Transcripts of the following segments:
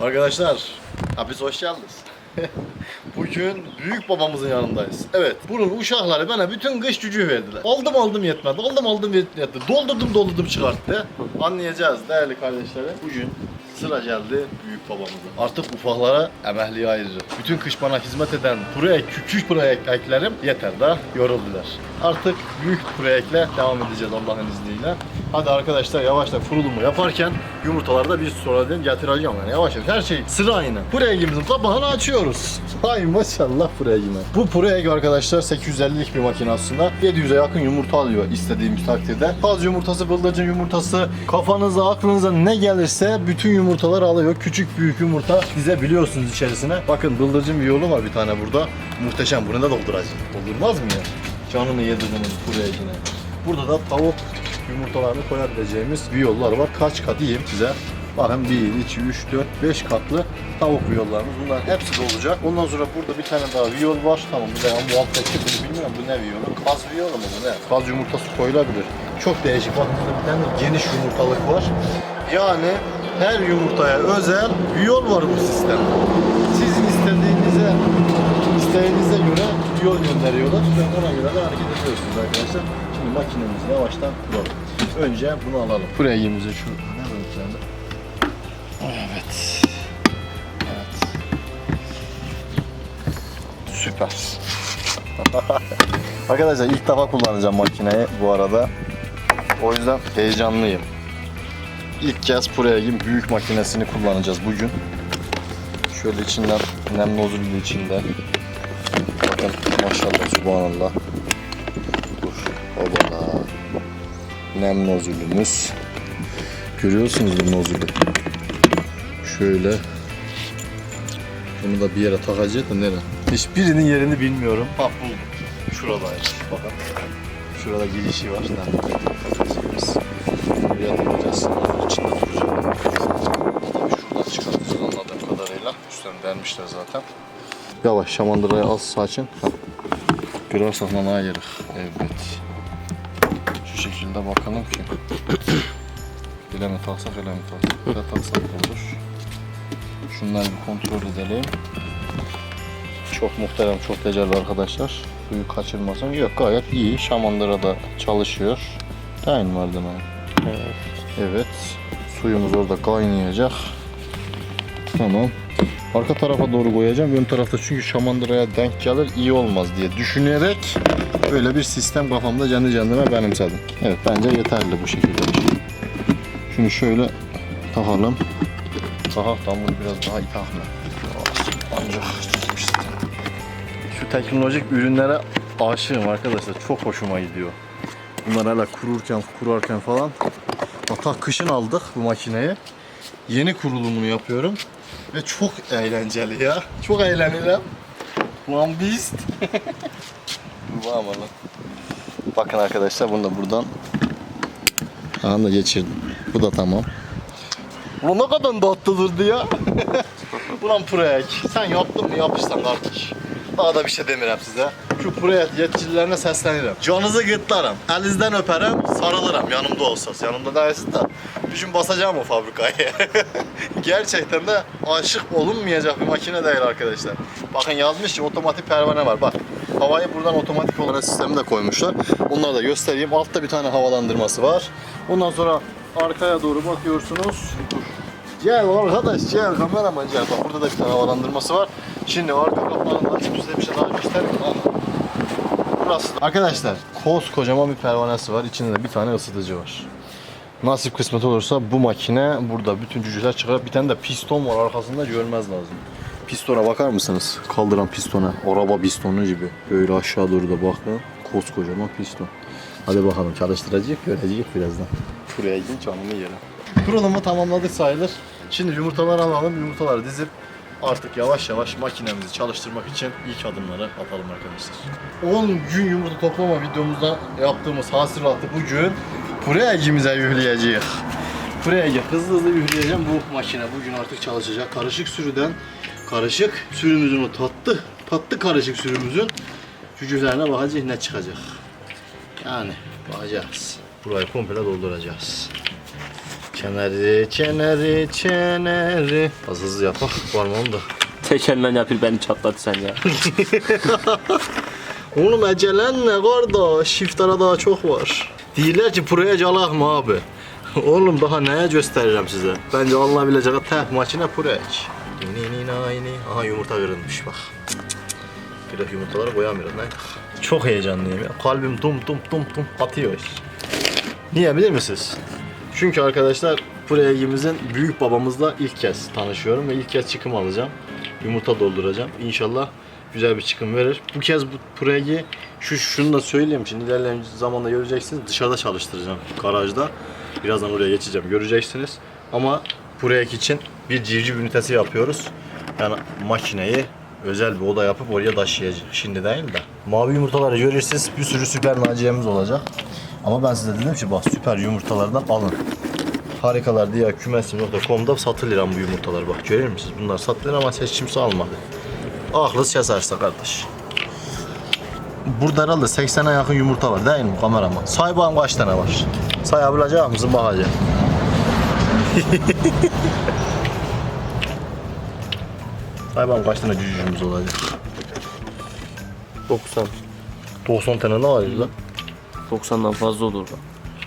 Arkadaşlar, hapis hoş geldiniz. Bugün büyük babamızın yanındayız. Evet, bunun uşakları bana bütün kış cücüğü verdiler. Aldım aldım yetmedi, aldım aldım yetmedi. Doldurdum doldurdum çıkarttı. Anlayacağız değerli kardeşlerim. Bugün sıra geldi büyük babamızın. Artık ufaklara emekliye ayırırım. Bütün kış bana hizmet eden kuru ek, küçük kuru ek- eklerim yeter daha yoruldular. Artık büyük kuru ekle devam edeceğiz Allah'ın izniyle. Hadi arkadaşlar yavaştan kurulumu yaparken yumurtaları da bir sonradan getireceğim yani yavaş yavaş her şey sıra aynı. Pureyegimizin kapağını açıyoruz. Hay maşallah pureyegime. Bu pureyeg arkadaşlar 850'lik bir makine aslında. 700'e yakın yumurta alıyor istediğimiz takdirde. Kaz yumurtası, bıldırcın yumurtası, kafanıza aklınıza ne gelirse bütün yumurtalar alıyor. Küçük büyük yumurta dizebiliyorsunuz içerisine. Bakın bıldırcın bir yolu var bir tane burada. Muhteşem bunu da dolduracağım. Doldurmaz mı ya? Canını yedi bunun pureyegine. Burada da tavuk yumurtalarını koyabileceğimiz viyollar var. Kaç kat diyeyim size. Bakın 1, 2, 3, 4, 5 katlı tavuk viyollarımız. Bunlar hepsi de olacak. Ondan sonra burada bir tane daha viyol var. Tamam bu da alttaki bunu bilmiyorum bu ne viyolu. Kaz viyolu mu bu ne? Kaz yumurtası koyulabilir. Çok değişik. Bakın burada bir tane geniş yumurtalık var. Yani her yumurtaya özel viyol var bu sistemde. Sizin istediğinize isteğinize göre yol gönderiyorlar. Ve ona göre de hareket ediyorsunuz arkadaşlar. Şimdi makinemizi yavaştan kuralım. Önce bunu alalım. Buraya yemizi şu? Evet. Evet. Süper. arkadaşlar ilk defa kullanacağım makineyi bu arada. O yüzden heyecanlıyım. İlk kez Pureyag'in büyük makinesini kullanacağız bugün. Şöyle içinden nem nozulü içinde. Bakın maşallah subhanallah. Dur. Obala. Nem nozulümüz. Görüyorsunuz bu nozulü. Şöyle. Bunu da bir yere takacağız da nereye? Hiçbirinin yerini bilmiyorum. Ha buldum. Şuradaymış. Bakın. Şurada girişi var. Takacağız. Buraya takacağız. İçinde duracak. Şuradan çıkartacağız anladığım Üstten vermişler zaten. Yavaş şamandırayı az saçın. Kırarsak nanaya yerik. Evet. Şu şekilde bakalım ki. Ele mi taksak ele mi taksak? Ele taksak da olur. Şunları bir kontrol edelim. Çok muhterem, çok değerli arkadaşlar. Suyu kaçırmasın. Yok gayet iyi. Şamandıra da çalışıyor. Tayin vardı mı? Evet. Evet. Suyumuz orada kaynayacak. Tamam. Arka tarafa doğru koyacağım. Ön tarafta çünkü şamandıraya denk gelir iyi olmaz diye düşünerek böyle bir sistem kafamda kendi kendime benimsedim. Evet bence yeterli bu şekilde bir şey. Şunu şöyle takalım. Daha tam bunu biraz daha ithaf mı? Ancak. Şu teknolojik ürünlere aşığım arkadaşlar. Çok hoşuma gidiyor. Bunlar hala kururken, kurarken falan. Hatta kışın aldık bu makineyi. Yeni kurulumunu yapıyorum. Ve çok eğlenceli ya. Çok eğleniyorum. One Beast. Ama lan. Bakın arkadaşlar bunu da buradan da geçirdim. Bu da tamam. Ulan ne kadar tatlı durdu ya. Ulan Purek sen yaptın mı yapışsan kardeş. Daha da bir şey demirəm size. Şu Purek yetkililerine seslenirim. Canınızı gırtlarım. Elinizden öperim, sarılırım yanımda olsanız. Yanımda değilsin de bir basacağım o fabrikayı. Gerçekten de aşık olunmayacak bir makine değil arkadaşlar. Bakın yazmış ki otomatik pervane var. Bak havayı buradan otomatik olarak sistemi de koymuşlar. Onları da göstereyim. Altta bir tane havalandırması var. Ondan sonra arkaya doğru bakıyorsunuz. Dur. Gel arkadaş gel kameraman gel. Bak burada da bir tane havalandırması var. Şimdi arka kapağından size bir şey daha göstereyim. Burası. Arkadaşlar koskocaman bir pervanesi var. İçinde de bir tane ısıtıcı var. Nasip kısmet olursa bu makine burada bütün cücüler çıkar. Bir tane de piston var arkasında görmez lazım. Pistona bakar mısınız? Kaldıran pistona. Araba pistonu gibi. Böyle aşağı doğru da bakın. Koskocaman piston. Hadi bakalım çalıştıracak görecek birazdan. Buraya gidin canımı yerim. Kurulumu tamamladık sayılır. Şimdi yumurtaları alalım. Yumurtaları dizip artık yavaş yavaş makinemizi çalıştırmak için ilk adımları atalım arkadaşlar. 10 gün yumurta toplama videomuzda yaptığımız hasılatı bugün buraya egimize yükleyeceğiz. Buraya gel. Hızlı hızlı yükleyeceğim. Bu makine bugün artık çalışacak. Karışık sürüden karışık sürümüzün o tatlı tatlı karışık sürümüzün cücülerine bakacağız ne çıkacak. Yani bakacağız. Burayı komple dolduracağız. Çeneri, çeneri, çeneri. Az hızlı yapak. Varmam da. Tek elinden yapır beni çatladı sen ya. Oğlum ecelen ne kardeş? Shiftara daha çok var. Deyirlər ki, buraya calaq mı abi? Oğlum daha nəyə göstərirəm sizə? Bence alınabiləcək tək makina purek. Aha yumurta kırılmış bak. Bir de yumurtaları koyamıyorum lan. Çok heyecanlıyım ya. Kalbim dum dum dum dum atıyor. Niye bilir misiniz? Çünkü arkadaşlar Puregimizin büyük babamızla ilk kez tanışıyorum ve ilk kez çıkım alacağım. Yumurta dolduracağım. İnşallah güzel bir çıkım verir. Bu kez bu Puregi şu şunu da söyleyeyim şimdi ilerleyen zamanda göreceksiniz. Dışarıda çalıştıracağım garajda. Birazdan oraya geçeceğim göreceksiniz. Ama Pureg için bir civciv ünitesi yapıyoruz. Yani makineyi özel bir oda yapıp oraya taşıyacağız. Şimdi değil de. Mavi yumurtaları görürsünüz bir sürü süper naciyemiz olacak. Ama ben size dedim ki bak süper yumurtalardan alın. Harikalar diye kümesim.com'da satılır bu yumurtalar bak görüyor musunuz? Bunlar satılır ama hiç kimse almadı. Aklı keserse kardeş. Burada herhalde 80'e yakın yumurta var değil mi kameraman? Say bakalım kaç tane var? Sayabilecek misin bakacağım. Say bakalım kaç tane cücüğümüz olacak? 90. 90 tane ne var lan? 90'dan fazla olur. bak.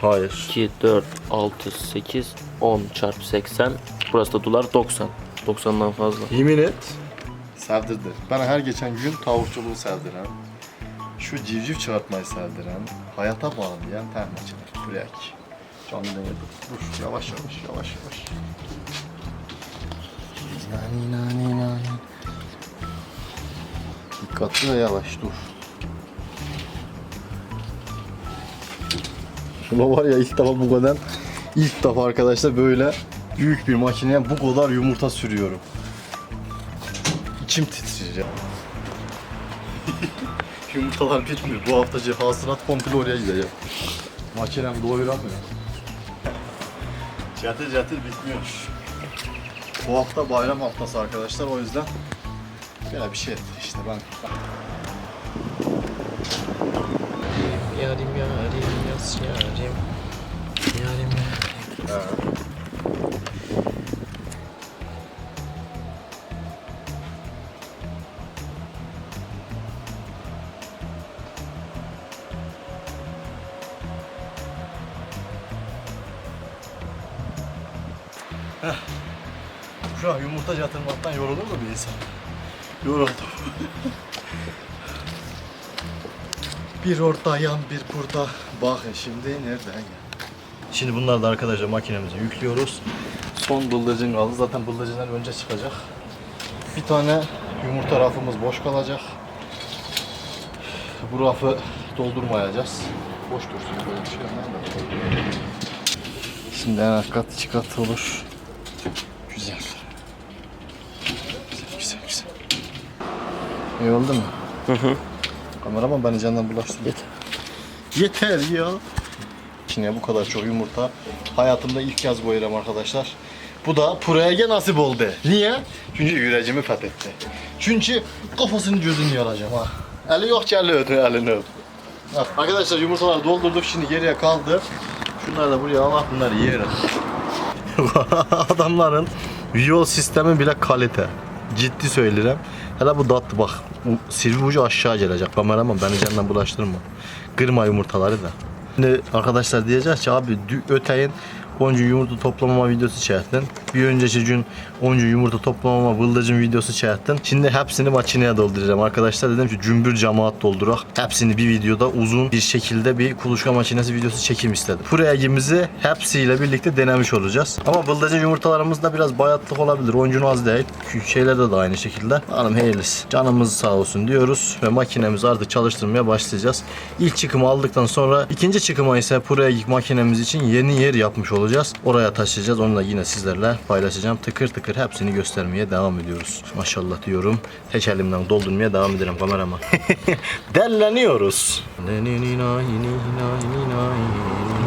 Hayır. 2, 4, 6, 8, 10 çarpı 80. Burası da dolar 90. 90'dan fazla. Yemin et. Sevdirdi. Bana her geçen gün tavukçuluğu sevdiren, şu civciv çıkartmayı sevdiren, hayata bağlayan tehmeciler. Buraya ki. Canlı. Dur yavaş yavaş yavaş yavaş. Nani nani nani. Dikkatli ve yavaş dur. Şuna var ya ilk defa bu kadar ilk defa arkadaşlar böyle büyük bir makineye bu kadar yumurta sürüyorum. İçim titriyor ya. Yumurtalar bitmiyor. Bu hafta hasılat komple oraya gidecek. Makinem doyuramıyor. Çatır çatır bitmiyor. Bu hafta bayram haftası arkadaşlar o yüzden böyle bir şey işte ben. Yarim yarim yaz yarim. Yarim yarim. Şu yatırmaktan yorulur mu bir insan? Yoruldum. bir orada yan bir burada. Bakın şimdi nereden ya? Şimdi bunları da arkadaşlar makinemize yüklüyoruz. Son bıldırcın kaldı. Zaten bıldırcınlar önce çıkacak. Bir tane yumurta rafımız boş kalacak. Bu rafı doldurmayacağız. Boş dursun böyle bir şey. Şimdi en alt kat iki kat olur. Güzel, güzel, güzel. İyi oldu mu? Hı hı. Kameraman beni candan bulaştırdı. Yeter. Yeter ya. Şimdi bu kadar çok yumurta hayatımda ilk kez koyuyorum arkadaşlar. Bu da Purege nasip oldu. Niye? Çünkü yüreğimi fethetti. Çünkü kafasını gözünü yaracağım ha. Eli yok ki eli ödü elini öp. Arkadaşlar yumurtaları doldurduk şimdi geriye kaldı. Şunları da buraya al bunları yiyelim. Adamların yol sistemi bile kalite. Ciddi söylerim. Hele bu tatlı bak. Sivri ucu aşağı gelecek. Kameraman beni canından bulaştırma. Kırma yumurtaları da. Şimdi arkadaşlar diyeceğiz ki abi dü- öteyin onca yumurta toplamama videosu çektin. Bir önceki gün onca yumurta toplamama bıldırcın videosu çektin. Şimdi hepsini makineye dolduracağım. Arkadaşlar dedim ki cümbür cemaat doldurak. Hepsini bir videoda uzun bir şekilde bir kuluçka makinesi videosu çekim istedim. Pureyagimizi hepsiyle birlikte denemiş olacağız. Ama bıldırcın yumurtalarımızda biraz bayatlık olabilir. Oyuncunu az değil. Şeylerde de aynı şekilde. Hanım hayırlısı. Canımız sağ olsun diyoruz ve makinemizi artık çalıştırmaya başlayacağız. İlk çıkımı aldıktan sonra ikinci çıkıma ise Pureyag makinemiz için yeni yer yapmış olacağız. Oraya taşıyacağız. Onu da yine sizlerle paylaşacağım. Tıkır tıkır hepsini göstermeye devam ediyoruz. Maşallah diyorum. Tek elimden doldurmaya devam ederim kameraman. Delleniyoruz.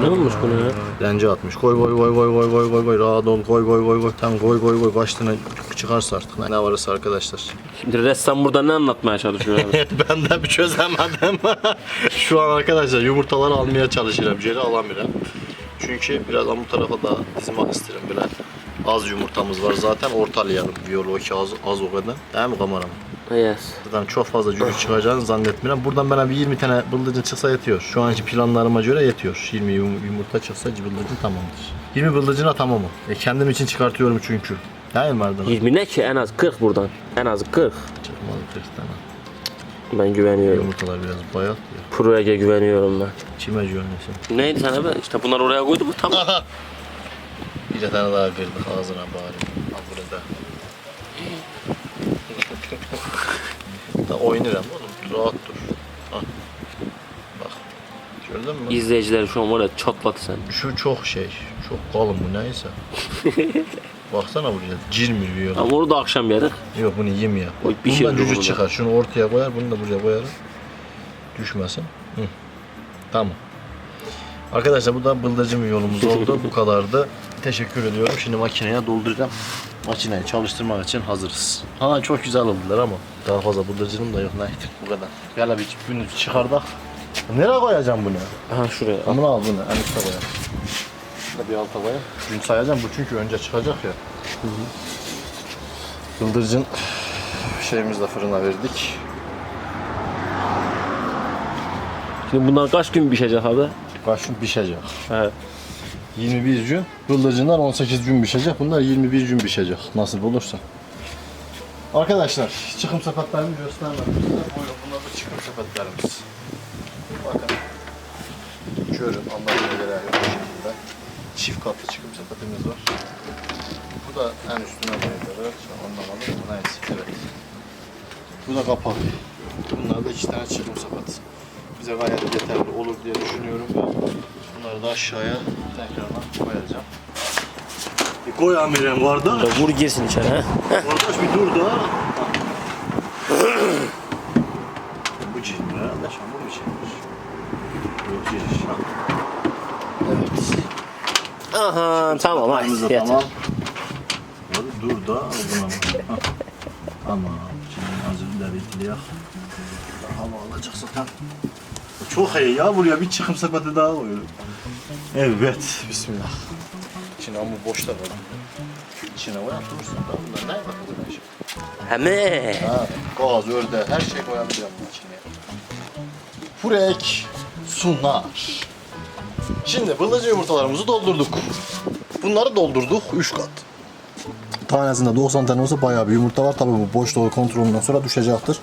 Ne olmuş bunu ya? Bence atmış. Koy koy koy koy koy koy koy koy rahat ol koy koy koy koy tam koy koy koy tane çıkarsa artık ne varsa arkadaşlar. Şimdi ressam burada ne anlatmaya çalışıyor abi? ben de bir çözemedim. Şu an arkadaşlar yumurtaları almaya çalışıyorum. Geri alamıyorum. Çünkü birazdan bu tarafa da dizmek isterim bile. Az yumurtamız var zaten ortalayalım. Biyoloji az, az o kadar. Değil mi kameraman? Yes. Buradan çok fazla cücük çıkacağını zannetmiyorum. Buradan bana bir 20 tane bıldırcın çıksa yetiyor. Şu anki planlarıma göre yetiyor. 20 yum- yumurta çıksa bıldırcın tamamdır. 20 bıldırcına tamamım. E kendim için çıkartıyorum çünkü. Değil mi Erdem? 20 ne ki en az 40 buradan. En az 40. Çıkmadı 40 tane. Ben güveniyorum. Yumurtalar biraz bayat ya. Pro Ege güveniyorum ben. Kime güveniyorsun? Neydi sana be? İşte bunlar oraya koydu bu tamam. Bir tane daha kırdık ağzına bari. Al bunu da. oynarım oğlum. Rahat dur. Ha. Bak. Gördün mü? İzleyiciler şu an var ya çatladı sen. Şu çok şey. Çok kalın bu neyse. Baksana buraya. Cirmir yiyor. Ama onu da akşam yedik. Yok bunu yem ya. Oy, bir şey Bundan cücük burada. çıkar. Şunu ortaya koyar. Bunu da buraya koyarım. Düşmesin. Hı. Tamam. Arkadaşlar bu da bıldırcın bir yolumuz oldu. bu kadardı. Teşekkür ediyorum. Şimdi makineye dolduracağım. Makineyi çalıştırmak için hazırız. Ha çok güzel oldular ama daha fazla bıldırcınım da yok. Neydi bu kadar. Gel bir bunu çıkardak. Nereye koyacağım bunu? Aha şuraya. Amına al bunu. En üstte koyalım. Bir alta koyalım. Gün sayacağım bu çünkü önce çıkacak ya. Bıldırcın şeyimizi de fırına verdik. Şimdi bunlar kaç gün pişecek abi? Kaç gün pişecek? He. 21 gün. Bıldırcınlar 18 gün pişecek. Bunlar 21 gün pişecek. Nasıl olursa. Arkadaşlar çıkım sepetlerimi göstermedim. Buyurun bunlar da çıkım sepetlerimiz. Bakın. Görün bu şekilde. Çift katlı çıkım sepetimiz var. Bu da en üstüne koyuyoruz. Anlamadım mı? Neyse evet. Bu da kapak. Bunlar da iki tane çıkım sepet. Bize gayet yeterli olur diye düşünüyorum bunları da aşağıya tekrardan koyacağım. Bir koy amirim. Ya vur girsin içeri. Kardeş bir dur da. Bu cin mi? Arkadaş bu mu cinmiş? Yok cin. Ha. Evet. Aha tamam hadi. tamam. Hadi dur da. Tamam. Şimdi hazır da bekliyor. Hava alacak zaten. Çok iyi ya buraya bir çıkım sepeti daha koyuyorum. Evet. Bismillah. Şimdi ama boş da var. İçine koyar durursun da bunlar ne bakılır şey. Heme. Ha, gaz, örde, her şey koyabiliyorum bunun içine. Purek, sunar. Şimdi bıldırcın yumurtalarımızı doldurduk. Bunları doldurduk 3 kat. Tanesinde 90 tane olsa bayağı bir yumurta var. Tabii bu boş dolu kontrolünden sonra düşecektir.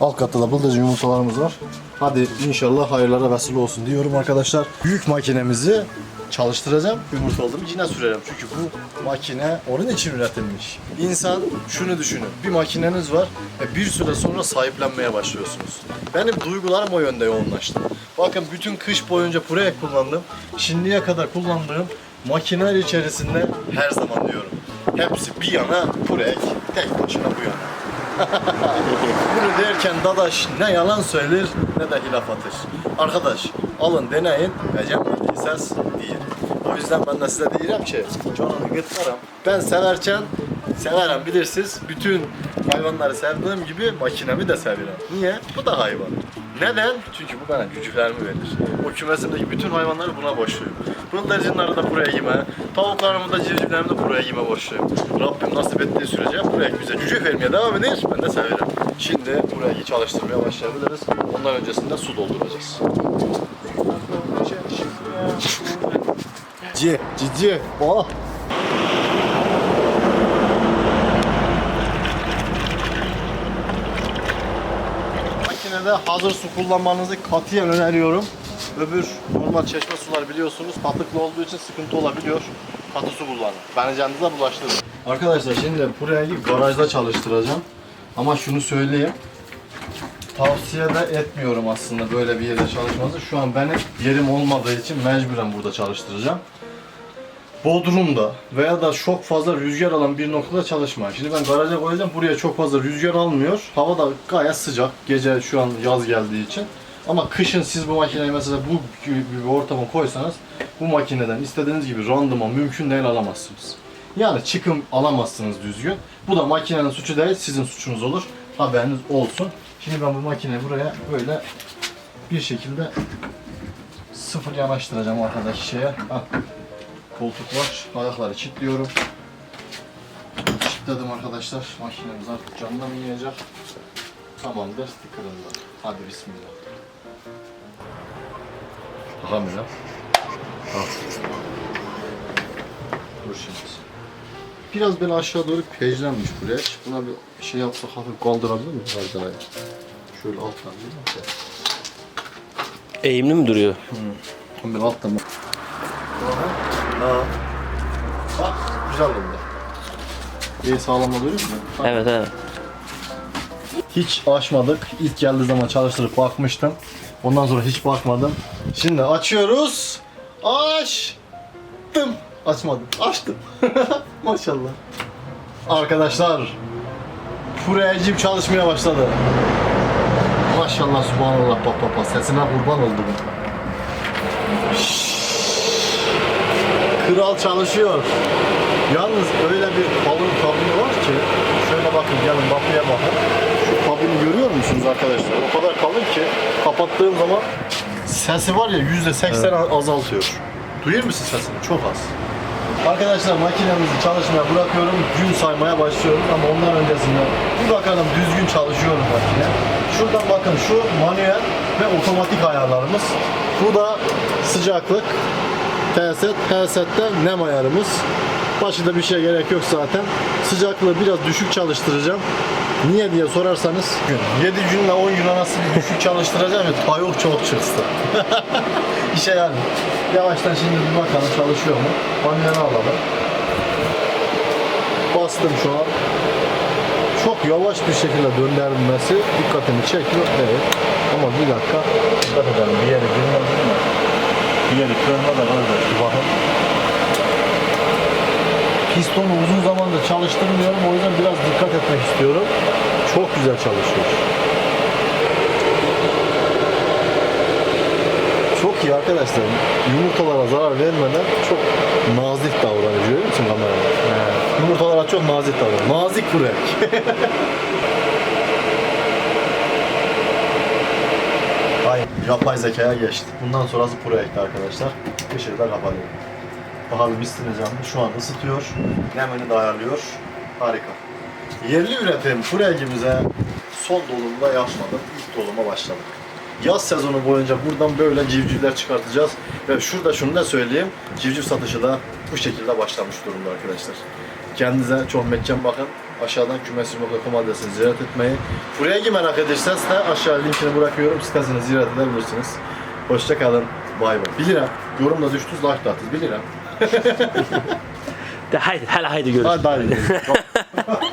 Alt katta da bıldırcın yumurtalarımız var. Hadi inşallah hayırlara vesile olsun diyorum arkadaşlar. Büyük makinemizi çalıştıracağım. Yumurta olduğumu yine sürerim. Çünkü bu makine onun için üretilmiş. İnsan şunu düşünün. Bir makineniz var ve bir süre sonra sahiplenmeye başlıyorsunuz. Benim duygularım o yönde yoğunlaştı. Bakın bütün kış boyunca Purek kullandım. Şimdiye kadar kullandığım makineler içerisinde her zaman diyorum. Hepsi bir yana Purek, tek başına bu yana. Bunu derken Dadaş ne yalan söyler ne de hilaf atır. Arkadaş alın deneyin Recep ses değil. O yüzden ben de size diyorum ki canını gıtlarım. Ben severken severim bilirsiniz. Bütün hayvanları sevdiğim gibi makinemi de severim. Niye? Bu da hayvan. Neden? Çünkü bu bana cücüklerimi verir. O kümesimdeki bütün hayvanları buna borçluyum. Bıldırcınları da buraya yeme, tavuklarımı da civcivlerimi de buraya yeme borçluyum. Rabbim nasip ettiği sürece buraya bize cücük vermeye devam eder. Ben de severim. Şimdi burayı çalıştırmaya başlayabiliriz. Ondan öncesinde su dolduracağız. Cici, cici, oh. Makinede hazır su kullanmanızı katiyen öneriyorum. Öbür normal çeşme sular biliyorsunuz katıklı olduğu için sıkıntı olabiliyor. Katı su kullanın. Beni canınıza bulaştırın. Arkadaşlar şimdi burayı garajda çalıştıracağım. Ama şunu söyleyeyim. Tavsiye de etmiyorum aslında böyle bir yerde çalışmanızı. Şu an benim yerim olmadığı için mecburen burada çalıştıracağım. Bodrum'da veya da çok fazla rüzgar alan bir noktada çalışmayın. Şimdi ben garaja koyacağım. Buraya çok fazla rüzgar almıyor. Hava da gayet sıcak. Gece şu an yaz geldiği için. Ama kışın siz bu makineyi mesela bu gibi bir ortama koysanız bu makineden istediğiniz gibi randıman mümkün değil alamazsınız. Yani çıkım alamazsınız düzgün. Bu da makinenin suçu değil, sizin suçunuz olur. Haberiniz olsun. Şimdi ben bu makineyi buraya böyle bir şekilde sıfır yanaştıracağım arkadaki şeye. Hah. Koltuk var. Ayakları kilitliyorum. Kilitledim arkadaşlar. Makinemiz artık canından yiyecek. Tamamdır. Tıkırında. Hadi bismillah. Bakalım ya. Al. Dur şimdi. Biraz beni aşağı doğru pejlenmiş buraya. Buna bir şey yapsak hafif kaldırabilir miyim Hardanayı? Şöyle alttan bir bak. Eğimli mi duruyor? Ben alttan bak. Ha. Bak güzel oldu. İyi sağlamla duruyor mu? Evet evet. Hiç açmadık. İlk geldiği zaman çalıştırıp bakmıştım. Ondan sonra hiç bakmadım. Şimdi açıyoruz. Açtım. Açmadım. Açtım. Maşallah. Arkadaşlar. Furyacım çalışmaya başladı. Maşallah subhanallah bak bak bak sesine kurban oldum. Kral çalışıyor. Yalnız öyle bir kalın kabini var ki şöyle bakın gelin bakıya bakın. Şu kabini görüyor musunuz arkadaşlar? O kadar kalın ki kapattığım zaman sesi var ya yüzde seksen azaltıyor. Duyuyor musun sesini? Çok az. Arkadaşlar makinemizi çalışmaya bırakıyorum. Gün saymaya başlıyoruz ama ondan öncesinde bir bakalım düzgün çalışıyor mu makine. Şuradan bakın şu manuel ve otomatik ayarlarımız. Bu da sıcaklık, T-set, T-sette nem ayarımız. Başında bir şey gerek yok zaten. Sıcaklığı biraz düşük çalıştıracağım. Niye diye sorarsanız 7 günle 10 gün arası bir düşük çalıştıracağım ya tavuk çok çıksın. İşe yani. Yavaştan şimdi bir bakalım çalışıyor mu? Manuel alalım. Bastım şu an. Çok yavaş bir şekilde döndürmesi dikkatimi çekiyor. Evet. Ama bir dakika. Dikkat edelim. Bir yere girmez mi? Bir yeri kırmadan arkadaş. Bir bakın. Pistonu uzun zamandır çalıştırmıyorum. O yüzden biraz dikkat etmek istiyorum. Çok güzel çalışıyor. Çok iyi arkadaşlar. Yumurtalara zarar vermeden çok nazik davranıyor. Görüyor musun kamerada? Yumurtalara çok nazik davranıyor. Nazik kurek. Ay, yapay zekaya geçti. Bundan sonrası projekti arkadaşlar. Işığı da kapatıyorum. Bakalım istineceğim. Şu an ısıtıyor. Nemini de ayarlıyor. Harika. Yerli üretim furegimize son dolumda yapmadık. İlk doluma başladık. Yaz sezonu boyunca buradan böyle civcivler çıkartacağız. Ve şurada şunu da söyleyeyim. Civciv satışı da bu şekilde başlamış durumda arkadaşlar. Kendinize çok mekan bakın. Aşağıdan kümesim.com adresini ziyaret etmeyi. Buraya merak ederseniz de aşağı linkini bırakıyorum. Sitesini ziyaret edebilirsiniz. Hoşça kalın. Bay bay. 1 lira. Yorumla düştünüz like da atınız. 1 lira. De haydi hele haydi görüşürüz. Hadi hadi.